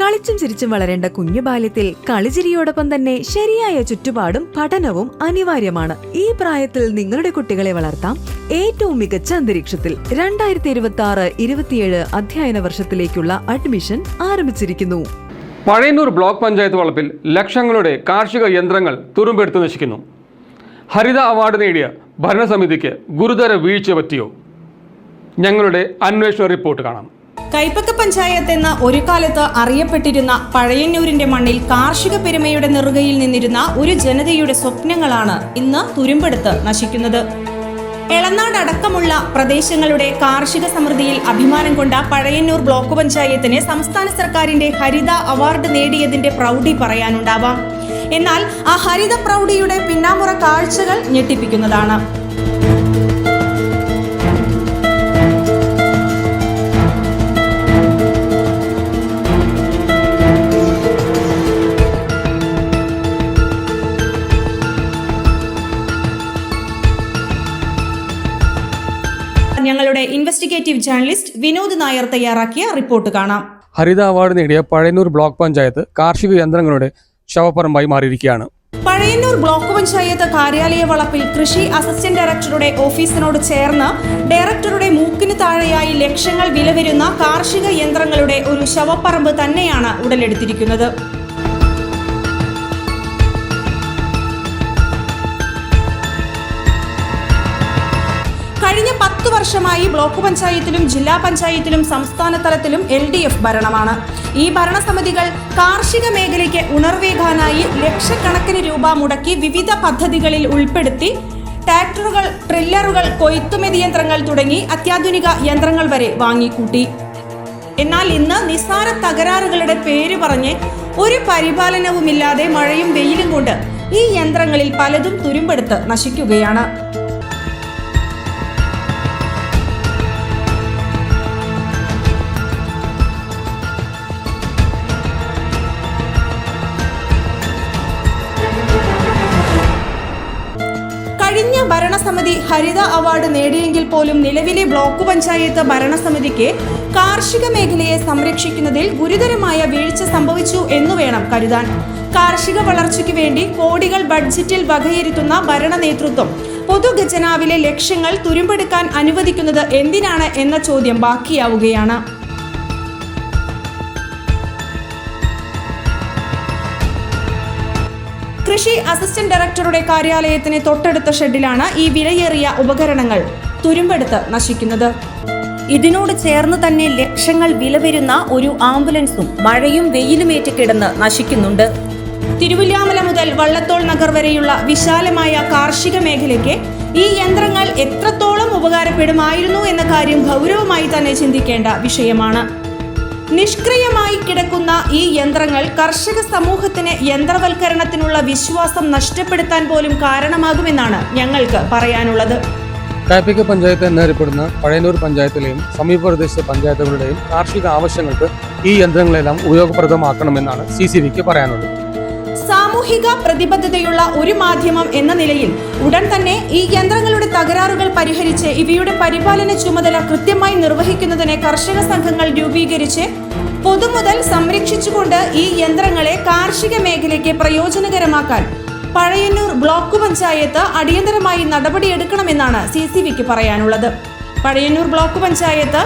കളിച്ചും ചിരിച്ചും വളരേണ്ട കുഞ്ഞു ബാല്യത്തിൽ കളിചിരിയോടൊപ്പം തന്നെ ശരിയായ ചുറ്റുപാടും പഠനവും അനിവാര്യമാണ്. ഈ പ്രായത്തിൽ നിങ്ങളുടെ കുട്ടികളെ വളർത്താം. ഏറ്റവും മികച്ച അന്തരീക്ഷത്തിൽ രണ്ടായിരത്തി ഇരുപത്തി ആറ് ഇരുപത്തിയേഴ് അധ്യയന വർഷത്തിലേക്കുള്ള അഡ്മിഷൻ ആരംഭിച്ചിരിക്കുന്നു. പഴയന്നൂർ ബ്ലോക്ക് പഞ്ചായത്ത് വളപ്പിൽ ലക്ഷങ്ങളുടെ കാർഷിക യന്ത്രങ്ങൾ തുറുമ്പെടുത്ത് നശിക്കുന്നു. ഹരിത അവാർഡ് നേടിയ ഭരണസമിതിക്ക് ഗുരുതര വീഴ്ച പറ്റിയോ? ഞങ്ങളുടെ അന്വേഷണ റിപ്പോർട്ട് കാണാം. കൈപ്പക്ക പഞ്ചായത്ത് എന്ന ഒരു കാലത്ത് അറിയപ്പെട്ടിരുന്ന പഴയന്നൂരിന്റെ മണ്ണിൽ കാർഷിക പെരുമയുടെ നെറുകയിൽ നിന്നിരുന്ന ഒരു ജനതയുടെ സ്വപ്നങ്ങളാണ് ഇന്ന് തുരുമ്പെടുത്ത് നശിക്കുന്നത്. എളനാട് അടക്കമുള്ള പ്രദേശങ്ങളുടെ കാർഷിക സമൃദ്ധിയിൽ അഭിമാനം കൊണ്ട പഴയന്നൂർ ബ്ലോക്ക് പഞ്ചായത്തിന് സംസ്ഥാന സർക്കാരിന്റെ ഹരിത അവാർഡ് നേടിയതിന്റെ പ്രൗഢി പറയാനുണ്ടാവാം. എന്നാൽ ആ ഹരിത പ്രൗഢിയുടെ പിന്നാമ്പുറ കാഴ്ചകൾ ഞെട്ടിപ്പിക്കുന്നതാണ്. ഞങ്ങളുടെ ഇൻവെസ്റ്റിഗേറ്റീവ് ജേർണലിസ്റ്റ് വിനോദ് നായർ തയ്യാറാക്കിയ റിപ്പോർട്ട് കാണാം. ഹരിത അവാർഡ് നേടിയ പഴയന്നൂർ ബ്ലോക്ക് പഞ്ചായത്ത് കാർഷിക യന്ത്രങ്ങളുടെ ശവപ്പറമ്പായി മാറിയിരിക്കുകയാണ്. പഴയന്നൂർ ബ്ലോക്ക് പഞ്ചായത്ത് കാര്യാലയ വളപ്പിൽ കൃഷി അസിസ്റ്റന്റ് ഡയറക്ടറുടെ ഓഫീസിനോട് ചേർന്ന് ഡയറക്ടറുടെ മൂക്കിന് താഴെയായി ലക്ഷങ്ങൾ വില വരുന്ന കാർഷിക യന്ത്രങ്ങളുടെ ഒരു ശവപ്പറമ്പ് തന്നെയാണ് ഉടലെടുത്തിരിക്കുന്നത്. പത്തു വർഷമായി ബ്ലോക്ക് പഞ്ചായത്തിലും ജില്ലാ പഞ്ചായത്തിലും സംസ്ഥാന തലത്തിലും എൽ ഡി എഫ് ഭരണമാണ്. ഈ ഭരണസമിതികൾ കാർഷിക മേഖലയ്ക്ക് ഉണർവേകാനായി ലക്ഷക്കണക്കിന് രൂപ മുടക്കി വിവിധ പദ്ധതികളിൽ ഉൾപ്പെടുത്തി ട്രാക്ടറുകൾ ട്രില്ലറുകൾ കൊയ്ത്തുമതി യന്ത്രങ്ങൾ തുടങ്ങി അത്യാധുനിക യന്ത്രങ്ങൾ വരെ വാങ്ങിക്കൂട്ടി. എന്നാൽ ഇന്ന് നിസ്സാര തകരാറുകളുടെ പേര് പറഞ്ഞ് ഒരു പരിപാലനവുമില്ലാതെ മഴയും വെയിലും കൊണ്ട് ഈ യന്ത്രങ്ങളിൽ പലതും തുരുമ്പെടുത്ത് നശിക്കുകയാണ്. ഭരണസമിതി ഹരിത അവാർഡ് നേടിയെങ്കിൽ പോലും നിലവിലെ ബ്ലോക്ക് പഞ്ചായത്ത് ഭരണസമിതിക്ക് കാർഷിക മേഖലയെ സംരക്ഷിക്കുന്നതിൽ ഗുരുതരമായ വീഴ്ച സംഭവിച്ചു എന്ന് വേണം കരുതാൻ. കാർഷിക വളർച്ചയ്ക്ക് വേണ്ടി കോടികൾ ബഡ്ജറ്റിൽ വകയിരുത്തുന്ന ഭരണ നേതൃത്വം പൊതുഖജനാവിലെ ലക്ഷ്യങ്ങൾ തുരുമ്പെടുക്കാൻ അനുവദിക്കുന്നത് എന്തിനാണ് എന്ന ചോദ്യം ബാക്കിയാവുകയാണ്. കൃഷി അസിസ്റ്റന്റ് ഡയറക്ടറുടെ കാര്യാലയത്തിന് തൊട്ടടുത്ത ഷെഡിലാണ് ഈ വിലയേറിയ ഉപകരണങ്ങൾ തുരുമ്പെടുത്ത് നശിക്കുന്നത്. ഇതിനോട് ചേർന്ന് തന്നെ ലക്ഷങ്ങൾ വില വരുന്ന ഒരു ആംബുലൻസും മഴയും വെയിലുമേറ്റ് കിടന്ന് നശിക്കുന്നുണ്ട്. തിരുവില്ലാമല മുതൽ വള്ളത്തോൾ നഗർ വരെയുള്ള വിശാലമായ കാർഷിക മേഖലയ്ക്ക് ഈ യന്ത്രങ്ങൾ എത്രത്തോളം ഉപകാരപ്പെടുമായിരുന്നു എന്ന കാര്യം ഗൗരവമായി തന്നെ ചിന്തിക്കേണ്ട വിഷയമാണ്. നിഷ്ക്രിയമായി കിടക്കുന്ന ഈ യന്ത്രങ്ങൾ കർഷക സമൂഹത്തിന് യന്ത്രവൽക്കരണത്തിനുള്ള വിശ്വാസം നഷ്ടപ്പെടുത്താൻ പോലും കാരണമാകുമെന്നാണ് ഞങ്ങൾക്ക് പറയാനുള്ളത്. കാപ്പിക്ക പഞ്ചായത്ത് എന്നറിയപ്പെടുന്ന പഴയന്നൂർ പഞ്ചായത്തിലെയും സമീപ പ്രദേശ പഞ്ചായത്തുകളുടെയും കാർഷിക ആവശ്യങ്ങൾക്ക് ഈ യന്ത്രങ്ങളെല്ലാം ഉപയോഗപ്രദമാക്കണമെന്നാണ് സി സി വിക്ക് പറയാനുള്ളത്. സാമൂഹിക പ്രതിബദ്ധതയുള്ള ഒരു മാധ്യമം എന്ന നിലയിൽ ഉടൻ തന്നെ ഈ യന്ത്രങ്ങളുടെ തകരാറുകൾ പരിഹരിച്ച് ഇവയുടെ പരിപാലന ചുമതല കൃത്യമായി നിർവഹിക്കുന്നതിന് കർഷക സംഘങ്ങൾ രൂപീകരിച്ച് പൊതുമുതൽ സംരക്ഷിച്ചുകൊണ്ട് ഈ യന്ത്രങ്ങളെ കാർഷിക മേഖലയ്ക്ക് പ്രയോജനകരമാക്കാൻ പഴയന്നൂർ ബ്ലോക്ക് പഞ്ചായത്ത് അടിയന്തരമായി നടപടിയെടുക്കണമെന്നാണ് സി സി വിക്ക് പറയാനുള്ളത്. പഴയന്നൂർ ബ്ലോക്ക് പഞ്ചായത്ത്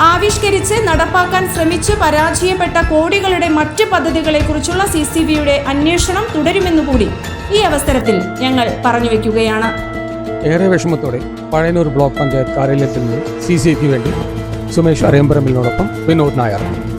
ആവിഷ്കരിച്ച് നടപ്പാക്കാൻ ശ്രമിച്ച് പരാജയപ്പെട്ട കോടികളുടെ മറ്റ് പദ്ധതികളെക്കുറിച്ചുള്ള സി സി ബിയുടെ അന്വേഷണം തുടരുമെന്നുകൂടി ഈ അവസരത്തിൽ ഞങ്ങൾ പറഞ്ഞു വെക്കുകയാണ്. ഏറെ വിഷമത്തോടെ പഴയനൂർ ബ്ലോക്ക് പഞ്ചായത്ത് കാര്യാലയത്തിൽ നിന്ന് സി സി ക്ക് വേണ്ടി സുമേഷ് അറിയമ്പറമ്പിലിനോടൊപ്പം വിനോദ് നായർ.